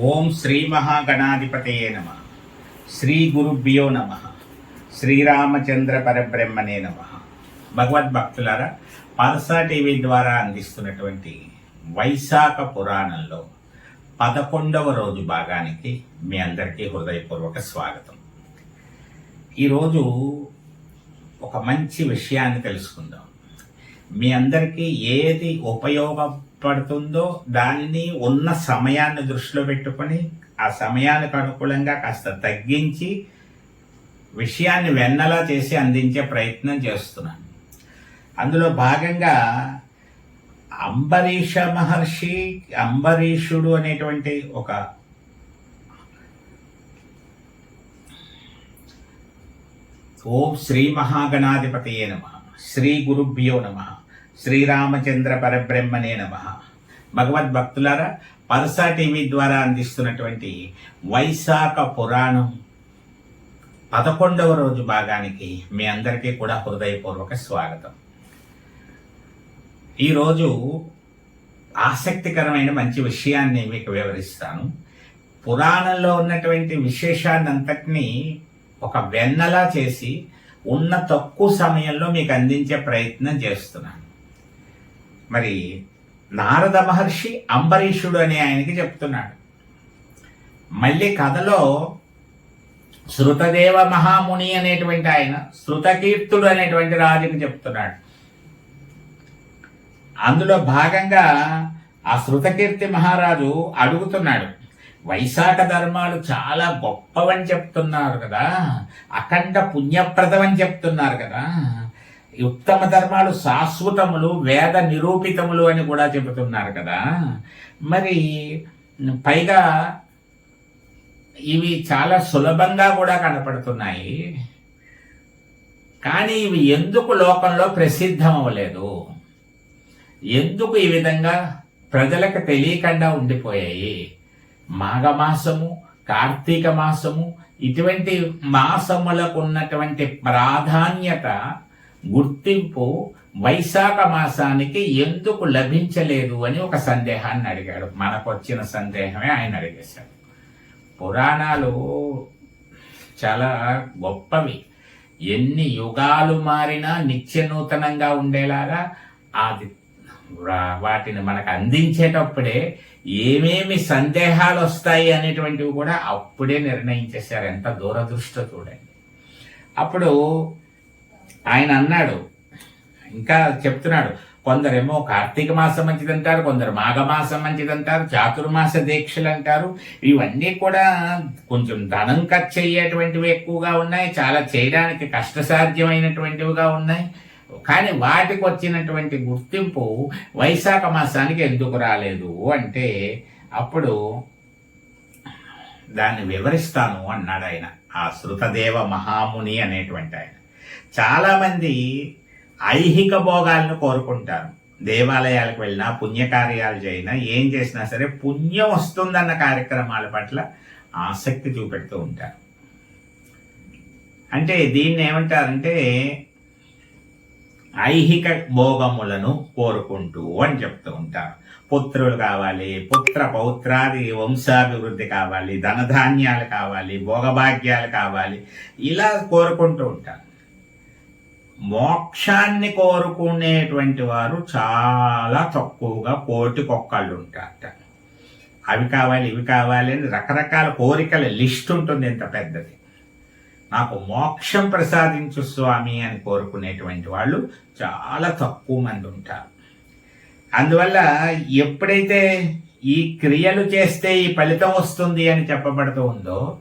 ఓం శ్రీ మహాగణాధిపతయే నమ. శ్రీ గురుభ్యో నమ. శ్రీరామచంద్ర పరబ్రహ్మనే నమ. భగవద్భక్తులారా పరసా టీవీ ద్వారా అందిస్తున్నటువంటి వైశాఖ పురాణంలో పదకొండవ రోజు భాగానికి మీ అందరికీ హృదయపూర్వక స్వాగతం. ఈరోజు ఒక మంచి విషయాన్ని తెలుసుకుందాం. మీ అందరికీ ఏది ఉపయోగపడుతుందో దానిని ఉన్న సమయాన్ని దృష్టిలో పెట్టుకొని ఆ సమయానికి అనుకూలంగా కాస్త తగ్గించి విషయాన్ని వెన్నలా చేసి అందించే ప్రయత్నం చేస్తున్నాను. అందులో భాగంగా అంబరీష మహర్షి అంబరీషుడు అనేటువంటి ఒక ఓం శ్రీ మహాగణాధిపతియే నమ. శ్రీ గురుభ్యో నమ. శ్రీరామచంద్ర పరబ్రహ్మనే నమ. భగవద్భక్తులారా పరసా టీవీ ద్వారా అందిస్తున్నటువంటి వైశాఖ పురాణం పదకొండవ రోజు భాగానికి మీ అందరికీ కూడా హృదయపూర్వక స్వాగతం. ఈరోజు ఆసక్తికరమైన మంచి విషయాన్ని మీకు వివరిస్తాను. పురాణంలో ఉన్నటువంటి విశేషాన్ని అంతటినీ ఒక వెన్నలా చేసి ఉన్న తక్కువ సమయంలో మీకు అందించే ప్రయత్నం చేస్తున్నాను. మరి నారద మహర్షి అంబరీషుడు అని ఆయనకి చెప్తున్నాడు. మళ్ళీ కథలో శృతదేవ మహాముని అనేటువంటి ఆయన శృతకీర్తుడు అనేటువంటి రాజుకి చెప్తున్నాడు. అందులో భాగంగా ఆ శృతకీర్తి మహారాజు అడుగుతున్నాడు వైశాఖ ధర్మాలు చాలా గొప్పవని చెప్తున్నారు కదా అఖండ పుణ్యప్రదమని చెప్తున్నారు కదా ఉత్తమ ధర్మాలు శాశ్వతములు వేద నిరూపితములు అని కూడా చెబుతున్నారు కదా. మరి పైగా ఇవి చాలా సులభంగా కూడా కనపడుతున్నాయి. కానీ ఇవి ఎందుకు లోకంలో ప్రసిద్ధం అవ్వలేదు ఎందుకు ఈ విధంగా ప్రజలకు తెలియకుండా ఉండిపోయాయి? మాఘమాసము కార్తీక మాసము ఇటువంటి మాసములకు ఉన్నటువంటి ప్రాధాన్యత గుర్తింపు వైశాఖ మాసానికి ఎందుకు లభించలేదు అని ఒక సందేహాన్ని అడిగాడు. మనకు వచ్చిన సందేహమే ఆయన అడిగేశాడు. పురాణాలు చాలా గొప్పవి. ఎన్ని యుగాలు మారినా నిత్య నూతనంగా ఉండేలాగా అది వాటిని మనకు అందించేటప్పుడే ఏమేమి సందేహాలు వస్తాయి అనేటువంటివి కూడా అప్పుడే నిర్ణయించేశారు. ఎంత దూరదృష్టి చూడండి. అప్పుడు ఆయన అన్నాడు ఇంకా చెప్తున్నాడు కొందరేమో కార్తీక మాసం మంచిదంటారు కొందరు మాఘమాసం మంచిదంటారు చాతుర్మాస దీక్షలు అంటారు ఇవన్నీ కూడా కొంచెం ధనం ఖర్చు అయ్యేటువంటివి ఎక్కువగా ఉన్నాయి చాలా చేయడానికి కష్టసాధ్యమైనటువంటివిగా ఉన్నాయి. కానీ వాటికి వచ్చినటువంటి గుర్తింపు వైశాఖ మాసానికి ఎందుకు రాలేదు అంటే అప్పుడు దాన్ని వివరిస్తాను అన్నాడు ఆయన. ఆ శృతదేవ మహాముని అనేటువంటి ఆయన. చాలామంది ఐహిక భోగాలను కోరుకుంటారు. దేవాలయాలకు వెళ్ళినా పుణ్యకార్యాలు చేయినా ఏం చేసినా సరే పుణ్యం వస్తుందన్న కార్యక్రమాల పట్ల ఆసక్తి చూపెడుతూ ఉంటారు. అంటే దీన్ని ఏమంటారంటే ఐహిక భోగములను కోరుకుంటూ అని చెప్తూ ఉంటారు. పుత్రులు కావాలి పుత్ర పౌత్రాది వంశాభివృద్ధి కావాలి ధనధాన్యాలు కావాలి భోగభాగ్యాలు కావాలి ఇలా కోరుకుంటూ ఉంటారు. మోక్షాన్ని కోరుకునేటువంటి వారు చాలా తక్కువగా కోటికొక్కళ్ళు ఉంటారట. అవి కావాలి ఇవి కావాలి అని రకరకాల కోరికల లిస్ట్ ఉంటుంది ఇంత పెద్దది. నాకు మోక్షం ప్రసాదించు స్వామి అని కోరుకునేటువంటి వాళ్ళు చాలా తక్కువ మంది ఉంటారు. అందువల్ల ఎప్పుడైతే ఈ క్రియలు చేస్తే ఈ ఫలితం వస్తుంది అని చెప్పబడుతూ ఉందో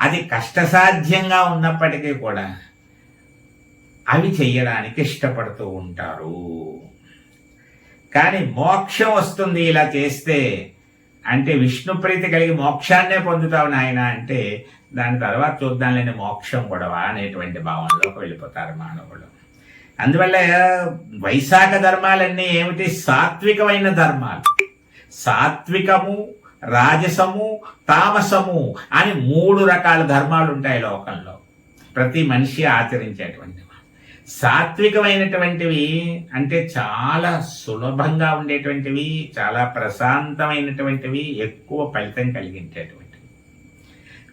అది కష్టసాధ్యంగా ఉన్నప్పటికీ కూడా అవి చేయడానికి ఇష్టపడుతూ ఉంటారు. కానీ మోక్షం వస్తుంది ఇలా చేస్తే అంటే విష్ణు ప్రీతి కలిగి మోక్షాన్నే పొందుతావు నాయన అంటే దాని తర్వాత చూద్దాంలేని మోక్షం గొడవ అనేటువంటి భావనలోకి వెళ్ళిపోతారు మానవులు. అందువల్ల వైశాఖ ధర్మాలన్నీ ఏమిటి? సాత్వికమైన ధర్మాలు. సాత్వికము రాజసము తామసము అని మూడు రకాల ధర్మాలు ఉంటాయి లోకంలో. ప్రతి మనిషి ఆచరించేటువంటివి. సాత్వికమైనటువంటివి అంటే చాలా సులభంగా ఉండేటువంటివి చాలా ప్రశాంతమైనటువంటివి ఎక్కువ ఫలితం కలిగించేటువంటివి.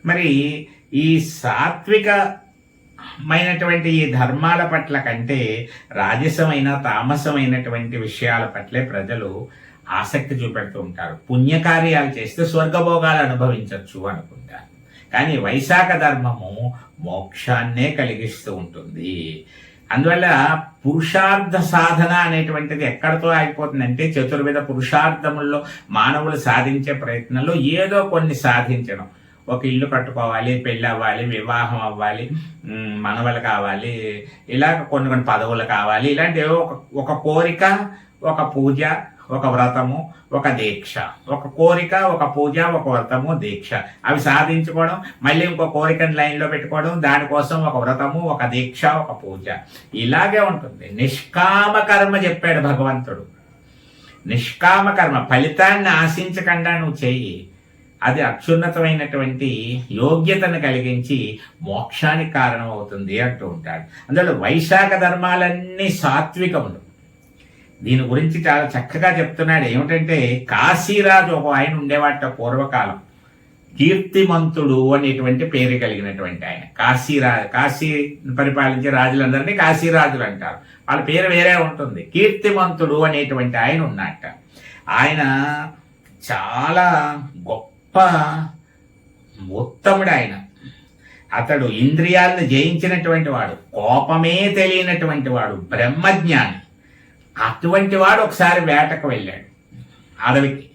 మరి ఈ సాత్వికమైనటువంటి ఈ ధర్మాల పట్ల కంటే రాజసమైన తామసమైనటువంటి విషయాల పట్లే ప్రజలు ఆసక్తి చూపెడుతూ ఉంటారు. పుణ్యకార్యాలు చేస్తే స్వర్గభోగాలు అనుభవించవచ్చు అనుకుంటారు. కానీ వైశాఖ ధర్మము మోక్షాన్నే కలిగిస్తూ ఉంటుంది. అందువల్ల పురుషార్థ సాధన అనేటువంటిది ఎక్కడితో అయిపోతుందంటే చతుర్విధ పురుషార్థముల్లో మానవులు సాధించే ప్రయత్నంలో ఏదో కొన్ని సాధించడం. ఒక ఇల్లు కట్టుకోవాలి పెళ్ళి అవ్వాలి వివాహం అవ్వాలి మనవలు కావాలి ఇలా కొన్ని కొన్ని పదవులు కావాలి ఇలాంటి ఒక ఒక కోరిక ఒక పూజ ఒక వ్రతము ఒక దీక్ష. ఒక కోరిక ఒక పూజ ఒక వ్రతము దీక్ష. అవి సాధించుకోవడం మళ్ళీ ఇంకో కోరికను లైన్లో పెట్టుకోవడం దానికోసం ఒక వ్రతము ఒక దీక్ష ఒక పూజ. ఇలాగే ఉంటుంది. నిష్కామ కర్మ చెప్పాడు భగవంతుడు. నిష్కామ కర్మ ఫలితాన్ని ఆశించకుండా నువ్వు చెయ్యి. అది అత్యున్నతమైనటువంటి యోగ్యతను కలిగించి మోక్షానికి కారణం అవుతుంది అంటూ ఉంటాడు. అందులో వైశాఖ ధర్మాలన్నీ సాత్వికములు. దీని గురించి చాలా చక్కగా చెప్తున్నాడు. ఏమిటంటే కాశీరాజు ఒక ఆయన ఉండేవాట పూర్వకాలం. కీర్తిమంతుడు అనేటువంటి పేరు కలిగినటువంటి ఆయన. కాశీరా కాశీ పరిపాలించే రాజులందరినీ కాశీరాజులు అంటారు. వాళ్ళ పేరు వేరే ఉంటుంది. కీర్తిమంతుడు అనేటువంటి ఆయన ఉన్నట్ట ఆయన చాలా గొప్ప ఉత్తముడు ఆయన అతడు ఇంద్రియాలను జయించినటువంటి వాడు కోపమే తెలియనటువంటి వాడు బ్రహ్మజ్ఞాని. అటువంటి వాడు ఒకసారి వేటకు వెళ్ళాడు. అడవికి.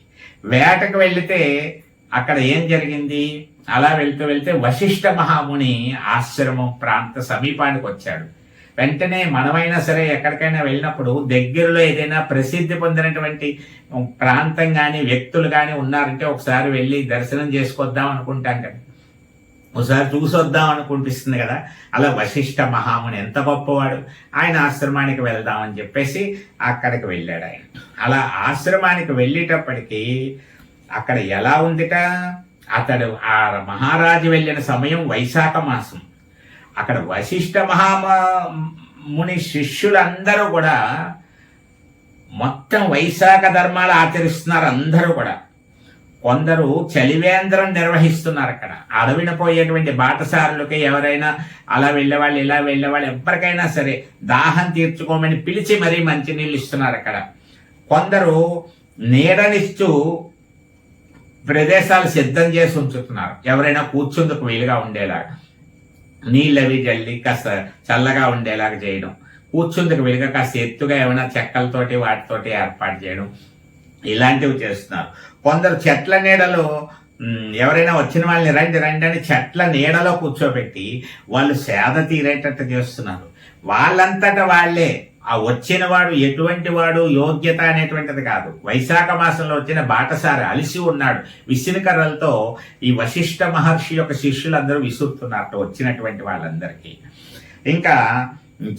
వేటకు వెళితే అక్కడ ఏం జరిగింది? అలా వెళ్తూ వెళ్తే వశిష్ఠ మహాముని ఆశ్రమం ప్రాంత సమీపానికి వచ్చాడు. వెంటనే మనమైనా సరే ఎక్కడికైనా వెళ్ళినప్పుడు దగ్గరలో ఏదైనా ప్రసిద్ధి పొందినటువంటి ప్రాంతం కానీ వ్యక్తులు కానీ ఉన్నారంటే ఒకసారి వెళ్ళి దర్శనం చేసుకొద్దాం అనుకుంటాం కదా ఒకసారి చూసొద్దాం అనుకుంపిస్తుంది కదా. అలా వశిష్ఠ మహాముని ఎంత గొప్పవాడు. ఆయన ఆశ్రమానికి వెళ్దామని చెప్పేసి అక్కడికి వెళ్ళాడు ఆయన. అలా ఆశ్రమానికి వెళ్ళేటప్పటికీ అక్కడ ఎలా ఉందిట? అతడు ఆ మహారాజు వెళ్ళిన సమయం వైశాఖ మాసం. అక్కడ వశిష్ఠ మహాముని శిష్యులందరూ కూడా మొత్తం వైశాఖ ధర్మాలు ఆచరిస్తున్నారు అందరూ కూడా. కొందరు చలివేంద్రం నిర్వహిస్తున్నారు అక్కడ. అడవిన పోయేటువంటి బాటసారులకి ఎవరైనా అలా వెళ్ళేవాళ్ళు ఇలా వెళ్ళేవాళ్ళు ఎవరికైనా సరే దాహం తీర్చుకోమని పిలిచి మరీ మంచినీళ్ళు ఇస్తున్నారు అక్కడ. కొందరు నీడనిస్తూ ప్రదేశాలు సిద్ధం చేసి ఉంచుతున్నారు. ఎవరైనా కూర్చుందుకు వీలుగా ఉండేలాగా. నీళ్ళవి జల్లి కాస్త చల్లగా ఉండేలాగా చేయడం. కూర్చుందుకు వీలుగా కాస్త ఎత్తుగా ఏమైనా చెక్కలతోటి వాటితోటి ఏర్పాటు చేయడం. ఇలాంటివి చేస్తున్నారు. కొందరు చెట్ల నీడలో ఎవరైనా వచ్చిన వాళ్ళని రండి రండి అని చెట్ల నీడలో కూర్చోబెట్టి వాళ్ళు సేద తీరేటట్టు చేస్తున్నారు. వాళ్ళంతటా వాళ్ళే ఆ వచ్చిన వాడు ఎటువంటి వాడు యోగ్యత అనేటువంటిది కాదు. వైశాఖ మాసంలో వచ్చిన బాటసారి అలిసి ఉన్నాడు. విసినకర్రలతో ఈ వశిష్ఠ మహర్షి యొక్క శిష్యులందరూ విసురుతున్నారు వచ్చినటువంటి వాళ్ళందరికీ. ఇంకా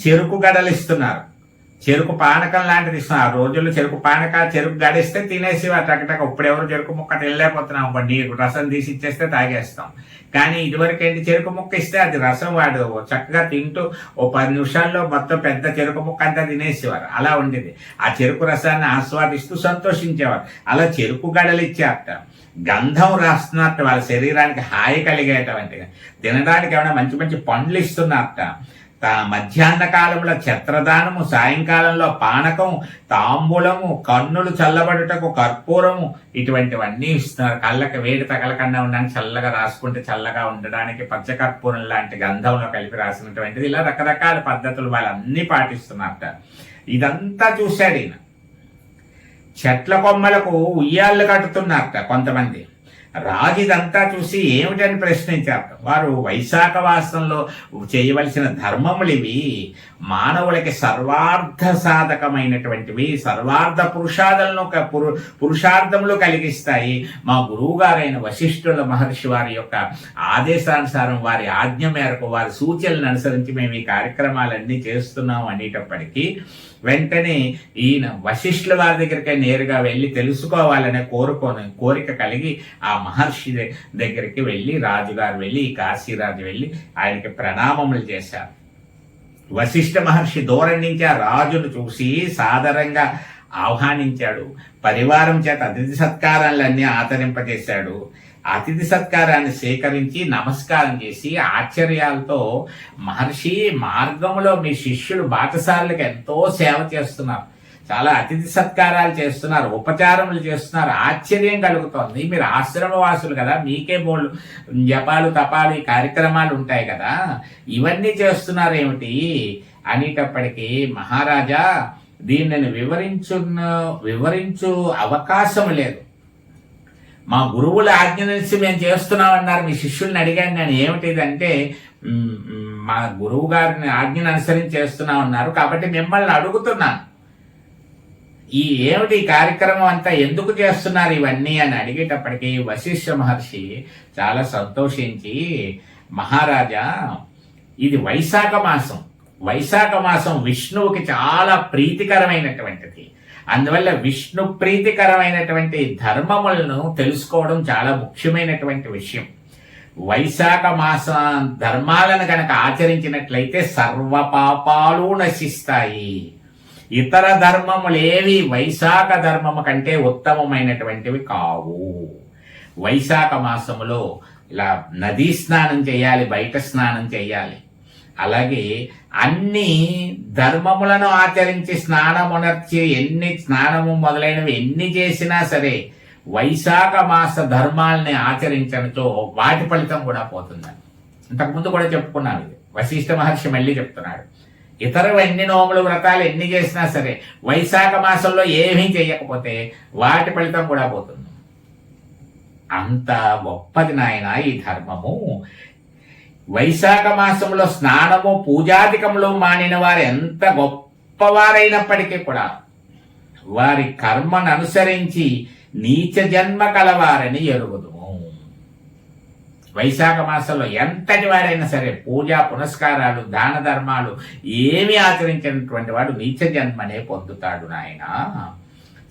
చెరుకు గడలిస్తున్నారు. చెరుకు పానకం లాంటిది ఇస్తాం. ఆ రోజుల్లో చెరుకు పానక చెరుకు గడిస్తే తినేసి టకటక. ఇప్పుడు ఎవరు చెరుకు ముక్క తినలేకపోతున్నాం నీకు రసం తీసి ఇచ్చేస్తే తాగేస్తాం. కానీ ఇదివరకు ఏంటి చెరుకు ముక్క ఇస్తే అది రసం వాడు చక్కగా తింటూ ఓ పది నిమిషాల్లో మొత్తం పెద్ద చెరుకు ముక్క అంతా తినేసేవారు. అలా ఉండేది. ఆ చెరుకు రసాన్ని ఆస్వాదిస్తూ సంతోషించేవారు. అలా చెరుకు గడలు ఇచ్చేట గంధం రాస్తున్నట్టు వాళ్ళ శరీరానికి హాయి కలిగేటువంటిగా తినడానికి ఏమైనా మంచి మంచి పండ్లు ఇస్తున్నారట. మధ్యాహ్న కాలంలో ఛత్రదానము సాయంకాలంలో పానకం తాంబూలము కన్నులు చల్లబడుటకు కర్పూరము ఇటువంటివన్నీ ఇస్తున్నారు. కళ్ళకి వేడి తగలకుండా ఉండడానికి చల్లగా రాసుకుంటే చల్లగా ఉండడానికి పచ్చకర్పూరం లాంటి గంధంలో కలిపి రాసినటువంటిది. ఇలా రకరకాల పద్ధతులు వాళ్ళన్నీ పాటిస్తున్నారట ఇదంతా చూశాడు ఈయన. చెట్ల కొమ్మలకు ఉయ్యాళ్ళు కట్టుతున్నారట కొంతమంది. రాజు ఇదంతా చూసి ఏమిటని ప్రశ్నించారు. వారు వైశాఖ వాసంలో చేయవలసిన ధర్మములు ఇవి మానవులకి సర్వార్థ సాధకమైనటువంటివి సర్వార్థ పురుషార్థలను పురు పురుషార్థములు కలిగిస్తాయి. మా గురువు గారైన వశిష్ఠుల మహర్షి వారి యొక్క ఆదేశానుసారం వారి ఆజ్ఞ మేరకు వారి సూచనలను అనుసరించి మేము ఈ కార్యక్రమాలన్నీ చేస్తున్నాం అనేటప్పటికీ వెంటనే ఈయన వశిష్ఠుల వారి దగ్గరికి నేరుగా వెళ్ళి తెలుసుకోవాలనే కోరుకోని కోరిక కలిగి ఆ మహర్షి దగ్గరికి వెళ్ళి రాజుగారు వెళ్ళి కాశీరాజు వెళ్ళి ఆయనకి ప్రణామములు చేశారు. వశిష్ఠ మహర్షి దూరం నుంచి ఆ రాజును చూసి సాదరంగా ఆహ్వానించాడు. పరివారం చేత అతిథి సత్కారాలన్నీ ఆచరింపజేశాడు. అతిథి సత్కారాన్ని సేకరించి నమస్కారం చేసి ఆశ్చర్యాలతో మహర్షి మార్గంలో మీ శిష్యులు బాటసార్లకు ఎంతో సేవ చేస్తున్నారు. చాలా అతిథి సత్కారాలు చేస్తున్నారు ఉపచారములు చేస్తున్నారు. ఆశ్చర్యం కలుగుతోంది. మీరు ఆశ్రమవాసులు కదా మీకే బోళ్ళు జపాలు తపాలు ఈ కార్యక్రమాలు ఉంటాయి కదా. ఇవన్నీ చేస్తున్నారు ఏమిటి అనేటప్పటికీ మహారాజా దీనిని వివరించున్న వివరించు అవకాశం లేదు. మా గురువుల ఆజ్ఞ నుంచి మేము చేస్తున్నామన్నారు. మీ శిష్యుల్ని అడిగాను నేను ఏమిటిదంటే మా గురువు గారిని ఆజ్ఞను అనుసరించి చేస్తున్నామన్నారు. కాబట్టి మిమ్మల్ని అడుగుతున్నాను. ఈ ఏమిటి ఈ కార్యక్రమం అంతా ఎందుకు చేస్తున్నారు ఇవన్నీ అని అడిగేటప్పటికి వశిష్ఠ మహర్షి చాలా సంతోషించి మహారాజా ఇది వైశాఖ మాసం. వైశాఖ మాసం విష్ణువుకి చాలా ప్రీతికరమైనటువంటిది. అందువల్ల విష్ణు ప్రీతికరమైనటువంటి ధర్మములను తెలుసుకోవడం చాలా ముఖ్యమైనటువంటి విషయం. వైశాఖ మాస ధర్మాలను కనుక ఆచరించినట్లయితే సర్వ పాపాలు నశిస్తాయి. ఇతర ధర్మములేవి వైశాఖ ధర్మము కంటే ఉత్తమమైనటువంటివి కావు. వైశాఖ మాసములో ఇలా నదీ స్నానం చేయాలి బయట స్నానం చేయాలి. అలాగే అన్ని ధర్మములను ఆచరించి స్నానమునర్చి ఎన్ని స్నానము మొదలైనవి ఎన్ని చేసినా సరే వైశాఖ మాస ధర్మాల్ని ఆచరించడంతో వాటి ఫలితం కూడా పోతుందని ఇంతకుముందు కూడా చెప్పుకున్నాను ఇది. వశిష్ఠ మహర్షి మళ్ళీ చెప్తున్నాడు. ఇతర ఎన్ని నోములు వ్రతాలు ఎన్ని చేసినా సరే వైశాఖ మాసంలో ఏమీ చేయకపోతే వాటి ఫలితం కూడా పోతుంది. అంత గొప్పది నాయన ఈ ధర్మము. వైశాఖ మాసంలో స్నానము పూజాధికములు మానిన వారు ఎంత గొప్పవారైనప్పటికీ కూడా వారి కర్మను అనుసరించి నీచ జన్మ కలవారని ఎరుగుదు. వైశాఖ మాసంలో ఎంతటి వారైనా సరే పూజా పునస్కారాలు దాన ధర్మాలు ఏమి ఆచరించినటువంటి వాడు నీచ జన్మనే పొందుతాడు నాయన.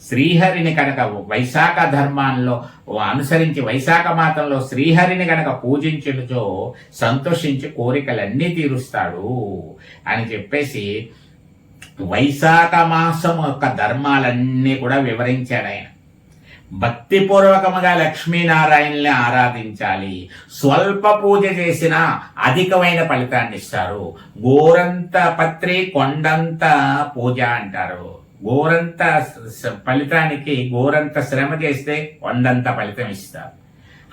శ్రీహరిని కనుక వైశాఖ ధర్మాల్లో అనుసరించి వైశాఖ మాతంలో శ్రీహరిని కనుక పూజించుచో సంతోషించి కోరికలన్నీ తీరుస్తాడు అని చెప్పేసి వైశాఖ మాసం యొక్క ధర్మాలన్నీ కూడా వివరించాడు ఆయన. భక్తిపూర్వకముగా లక్ష్మీనారాయణని ఆరాధించాలి. స్వల్ప పూజ చేసినా అధికమైన ఫలితాన్ని ఇస్తారు. గోరంత పత్రి కొండంత పూజ అంటారు. గోరంత ఫలితానికి గోరంత శ్రమ చేస్తే కొండంత ఫలితం ఇస్తారు.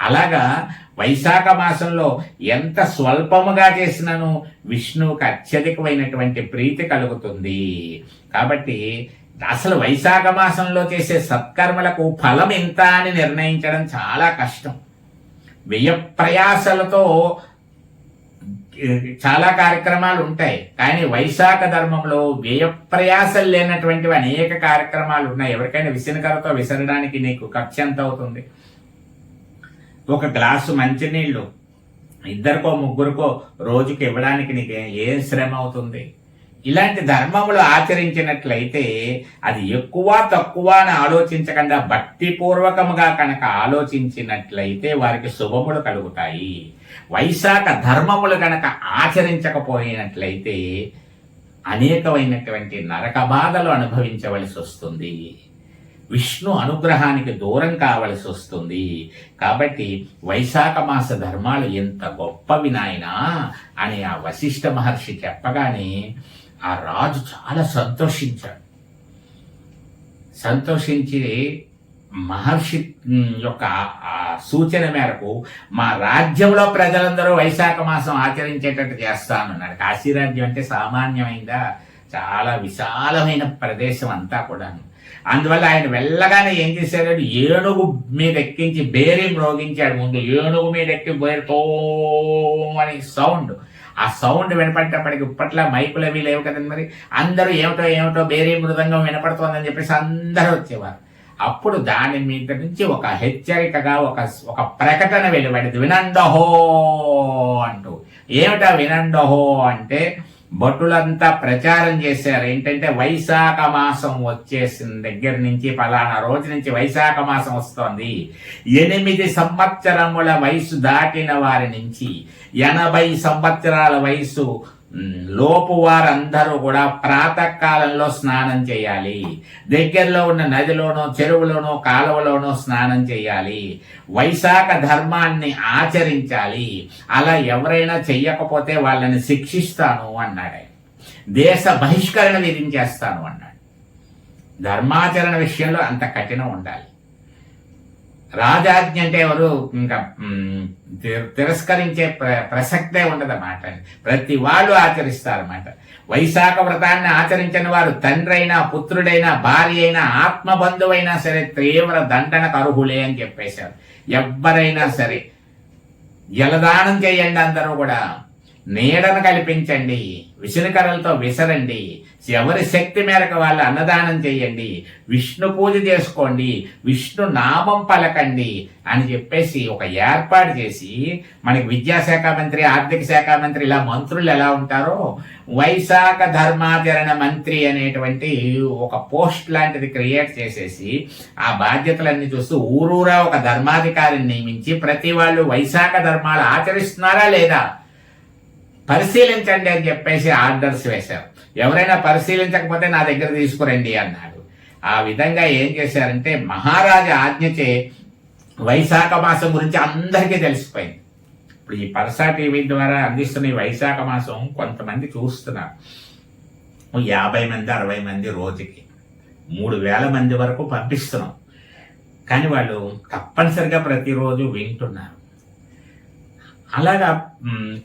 అలాగా వైశాఖ మాసంలో ఎంత స్వల్పముగా చేసినను విష్ణువుకు అత్యధికమైనటువంటి ప్రీతి కలుగుతుంది. కాబట్టి అసలు వైశాఖ మాసంలో చేసే సత్కర్మలకు ఫలం ఎంత అని నిర్ణయించడం చాలా కష్టం. వ్యయ ప్రయాసలతో చాలా కార్యక్రమాలు ఉంటాయి. కానీ వైశాఖ ధర్మంలో వ్యయ ప్రయాసలు లేనటువంటివి అనేక కార్యక్రమాలు ఉన్నాయి. ఎవరికైనా విసనకరతో విసరడానికి నీకు ఖర్చు ఎంత అవుతుంది? ఒక గ్లాసు మంచినీళ్ళు ఇద్దరికో ముగ్గురికో రోజుకి ఇవ్వడానికి నీకు ఏ- ఏం శ్రమ అవుతుంది? ఇలాంటి ధర్మములు ఆచరించినట్లయితే అది ఎక్కువ తక్కువ అని ఆలోచించకుండా భక్తిపూర్వకముగా కనుక ఆలోచించినట్లయితే వారికి శుభములు కలుగుతాయి. వైశాఖ ధర్మములు కనుక ఆచరించకపోయినట్లయితే అనేకమైనటువంటి నరక బాధలు అనుభవించవలసి వస్తుంది. విష్ణు అనుగ్రహానికి దూరం కావలసి వస్తుంది. కాబట్టి వైశాఖ మాస ధర్మాలు ఎంత గొప్పవి నాయనా అని ఆ వశిష్ఠ మహర్షి చెప్పగానే ఆ రాజు చాలా సంతోషించాడు. సంతోషించి మహర్షి యొక్క ఆ సూచన మేరకు మా రాజ్యంలో ప్రజలందరూ వైశాఖ మాసం ఆచరించేటట్టు చేస్తానన్నాడు కాశీరాజ్యం అంటే సామాన్యమైందా? చాలా విశాలమైన ప్రదేశం అంతా కూడాను. అందువల్ల ఆయన వెళ్ళగానే ఏం చేశాడు? ఏనుగు మీద ఎక్కించి బేరీ మ్రోగించాడు. ముందు ఏనుగు మీద ఎక్కి బేరుతో అని సౌండ్ ఆ సౌండ్ వినపడేటప్పటికి ఇప్పట్లో మైకులు అవి లేవు కదండి మరి. అందరూ ఏమిటో ఏమిటో బేరీ మృదంగం వినపడుతోందని చెప్పేసి అందరూ వచ్చేవారు. అప్పుడు దాని మీద నుంచి ఒక హెచ్చరికగా ఒక ఒక ప్రకటన వెలువడింది. వినండహో అంటూ. ఏమిటా వినండహో అంటే భటులంతా ప్రచారం చేశారు. ఏంటంటే వైశాఖ మాసం వచ్చేసిన దగ్గర నుంచి పలానా రోజు నుంచి వైశాఖ మాసం వస్తోంది. ఎనిమిది సంవత్సరముల వయసు దాటిన వారి నుంచి ఎనభై సంవత్సరాల వయసు లోపు వారందరూ కూడా ప్రాతకాలంలో స్నానం చేయాలి. దగ్గరలో ఉన్న నదిలోనో చెరువులోనో కాలువలోనో స్నానం చేయాలి. వైశాఖ ధర్మాన్ని ఆచరించాలి. అలా ఎవరైనా చెయ్యకపోతే వాళ్ళని శిక్షిస్తాను అన్నాడు దేశ బహిష్కరణ విధించేస్తాను అన్నాడు. ధర్మాచరణ విషయంలో అంత కఠినం ఉండాలి. రాజాజ్ఞ అంటే ఎవరు? ఇంకా తి- తిరస్కరించే ప్ర ప్రసక్తే ఉండదన్నమాట. ప్రతి వాళ్ళు ఆచరిస్తారన్నమాట. వైశాఖ వ్రతాన్ని ఆచరించని వారు తండ్రి అయినా పుత్రుడైనా భార్య అయినా ఆత్మబంధువైనా సరే తీవ్ర దండనకు అర్హులే అని చెప్పేశారు. ఎవ్వరైనా సరే జలదానం చేయండి అందరూ కూడా. నీడను కల్పించండి విసునకరలతో విసరండి ఎవరి శక్తి మేరకు వాళ్ళు అన్నదానం చేయండి విష్ణు పూజ చేసుకోండి విష్ణు నామం పలకండి అని చెప్పేసి ఒక ఏర్పాటు చేసి మనకి విద్యాశాఖ మంత్రి ఆర్థిక శాఖ మంత్రి ఇలా మంత్రులు ఎలా ఉంటారో వైశాఖ ధర్మాచరణ మంత్రి అనేటువంటి ఒక పోస్ట్ లాంటిది క్రియేట్ చేసేసి ఆ బాధ్యతలన్నీ చూస్తూ ఊరూరా ఒక ధర్మాధికారిని నియమించి ప్రతి వాళ్ళు వైశాఖ ధర్మాలు ఆచరిస్తున్నారా లేదా? పరిశీలించండి అని చెప్పేసి ఆర్డర్స్ వేశారు. ఎవరైనా పరిశీలించకపోతే నా దగ్గర తీసుకురండి అన్నాడు. ఆ విధంగా ఏం చేశారంటే మహారాజా ఆజ్ఞచే వైశాఖ మాసం గురించి అందరికీ తెలిసిపోయింది. ఇప్పుడు ఈ పరసా టీవీ ద్వారా అందిస్తున్న ఈ వైశాఖ మాసం కొంతమంది చూస్తున్నారు. యాభై మంది అరవై మంది రోజుకి. మూడు వేల మంది వరకు పంపిస్తున్నాం. కానీ వాళ్ళు తప్పనిసరిగా ప్రతిరోజు వింటున్నారు. అలాగా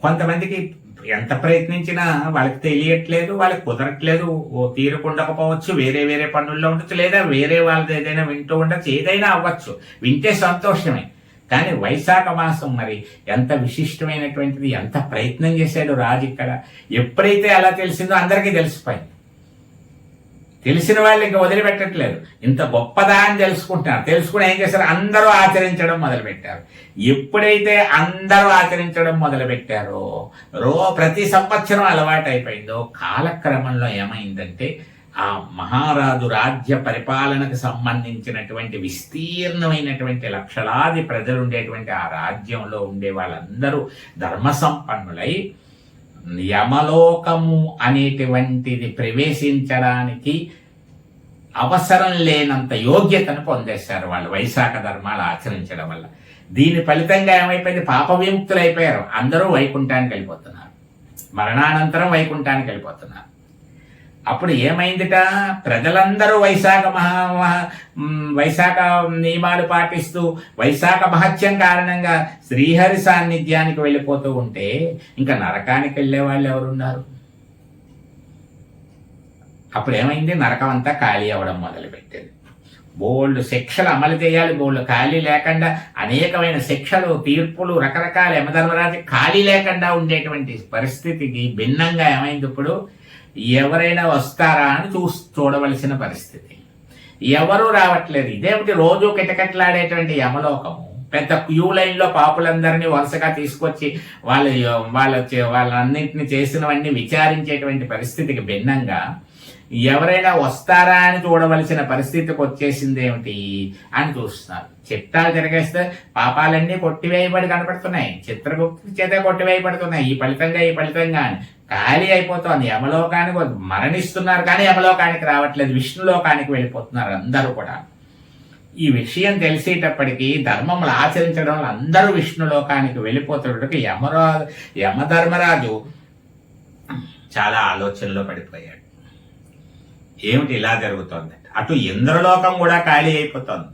కొంతమందికి ఎంత ప్రయత్నించినా వాళ్ళకి తెలియట్లేదు వాళ్ళకి కుదరట్లేదు. ఓ తీరుకుండకపోవచ్చు వేరే వేరే పనుల్లో ఉండొచ్చు లేదా వేరే వాళ్ళది ఏదైనా వింటూ ఉండొచ్చు ఏదైనా అవ్వచ్చు. వింటే సంతోషమే. కానీ వైశాఖ మాసం మరి ఎంత విశిష్టమైనటువంటిది ఎంత ప్రయత్నం చేశాడు రాజు ఇక్కడ. ఎప్పుడైతే అలా తెలిసిందో అందరికీ తెలిసిపోయింది. తెలిసిన వాళ్ళు ఇంకా వదిలిపెట్టట్లేదు. ఇంత గొప్పదా అని తెలుసుకుంటున్నారు. తెలుసుకుని ఏం చేశారు? అందరూ ఆచరించడం మొదలుపెట్టారు. ఎప్పుడైతే అందరూ ఆచరించడం మొదలుపెట్టారో రో ప్రతి సంవత్సరం అలవాటు అయిపోయిందో కాలక్రమంలో ఏమైందంటే ఆ మహారాజు రాజ్య పరిపాలనకు సంబంధించినటువంటి విస్తీర్ణమైనటువంటి లక్షలాది ప్రజలు ఉండేటువంటి ఆ రాజ్యంలో ఉండే వాళ్ళందరూ ధర్మ సంపన్నులై యమలోకము అనేటువంటిది ప్రవేశించడానికి అవసరం లేనంత యోగ్యతను పొందేశారు వాళ్ళు వైశాఖ ధర్మాలు ఆచరించడం వల్ల. దీని ఫలితంగా ఏమైపోయింది? పాప విముక్తులు అయిపోయారు అందరూ వైకుంఠానికి వెళ్ళిపోతున్నారు. మరణానంతరం వైకుంఠానికి వెళ్ళిపోతున్నారు. అప్పుడు ఏమైందిట? ప్రజలందరూ వైశాఖ మహా మహా- వైశాఖ నియమాలు పాటిస్తూ వైశాఖ మహత్యం కారణంగా శ్రీహరి సాన్నిధ్యానికి వెళ్ళిపోతూ ఉంటే ఇంకా నరకానికి వెళ్ళే వాళ్ళు ఎవరున్నారు? అప్పుడు ఏమైంది? నరకం అంతా ఖాళీ అవ్వడం మొదలుపెట్టింది. బోల్డ్ శిక్షలు అమలు చేయాలి. బోల్డ్ ఖాళీ లేకుండా అనేకమైన శిక్షలు తీర్పులు రకరకాల యమధర్మరాజు ఖాళీ లేకుండా ఉండేటువంటి పరిస్థితికి భిన్నంగా ఏమైంది ఇప్పుడు? ఎవరైనా వస్తారా అని చూ చూడవలసిన పరిస్థితి. ఎవరు రావట్లేదు. ఇదేమిటి రోజు కిటకట్లాడేటువంటి యమలోకము. పెద్ద క్యూ లైన్లో పాపులందరినీ వరుసగా తీసుకొచ్చి వాళ్ళ వాళ్ళ చే- చేసినవన్నీ విచారించేటువంటి పరిస్థితికి భిన్నంగా ఎవరైనా వస్తారా అని చూడవలసిన పరిస్థితికి వచ్చేసింది ఏమిటి అని చూస్తున్నారు. చిట్టాలు తిరగేస్తే పాపాలన్నీ కొట్టివేయబడి కనపడుతున్నాయి. చిత్రగుప్తి చేత కొట్టివేయబడుతున్నాయి. ఈ ఫలితంగా ఈ ఫలితంగా అని ఖాళీ అయిపోతుంది. యమలోకానికి మరణిస్తున్నారు కానీ యమలోకానికి రావట్లేదు. విష్ణులోకానికి వెళ్ళిపోతున్నారు అందరూ కూడా. ఈ విషయం తెలిసేటప్పటికీ ధర్మములు ఆచరించడం వల్ల అందరూ విష్ణులోకానికి వెళ్ళిపోతున్నట్టుకి యమరా యమధర్మరాజు చాలా ఆలోచనలో పడిపోయాడు. ఏమిటి ఇలా జరుగుతోంది అటు ఇంద్రలోకం కూడా ఖాళీ అయిపోతుంది.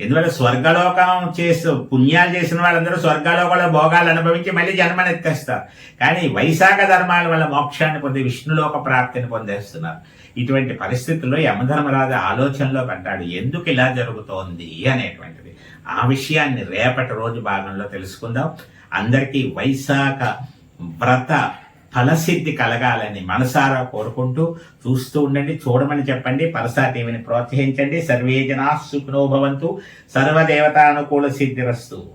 ఎందువల్ల స్వర్గలోకం చేస్తూ పుణ్యాలు చేసిన వాళ్ళందరూ స్వర్గలోకంలో భోగాలు అనుభవించి మళ్ళీ జన్మనెత్తేస్తారు కానీ వైశాఖ ధర్మాల వల్ల మోక్షాన్ని పొంది విష్ణులోక ప్రాప్తిని పొందేస్తున్నారు. ఇటువంటి పరిస్థితుల్లో యమధర్మరాజు ఆలోచనలో పడ్డాడు ఎందుకు ఇలా జరుగుతోంది అనేటువంటిది. ఆ విషయాన్ని రేపటి రోజు భాగంలో తెలుసుకుందాం. అందరికీ వైశాఖ వ్రత ఫలసిద్ధి కలగాలని మనసారా కోరుకుంటూ చూస్తూ ఉండండి చూడమని చెప్పండి పరసా టీవీని ప్రోత్సహించండి. సర్వే జనా సుఖనో భవంతు. సర్వదేవతానుకూల సిద్ధిరస్తు.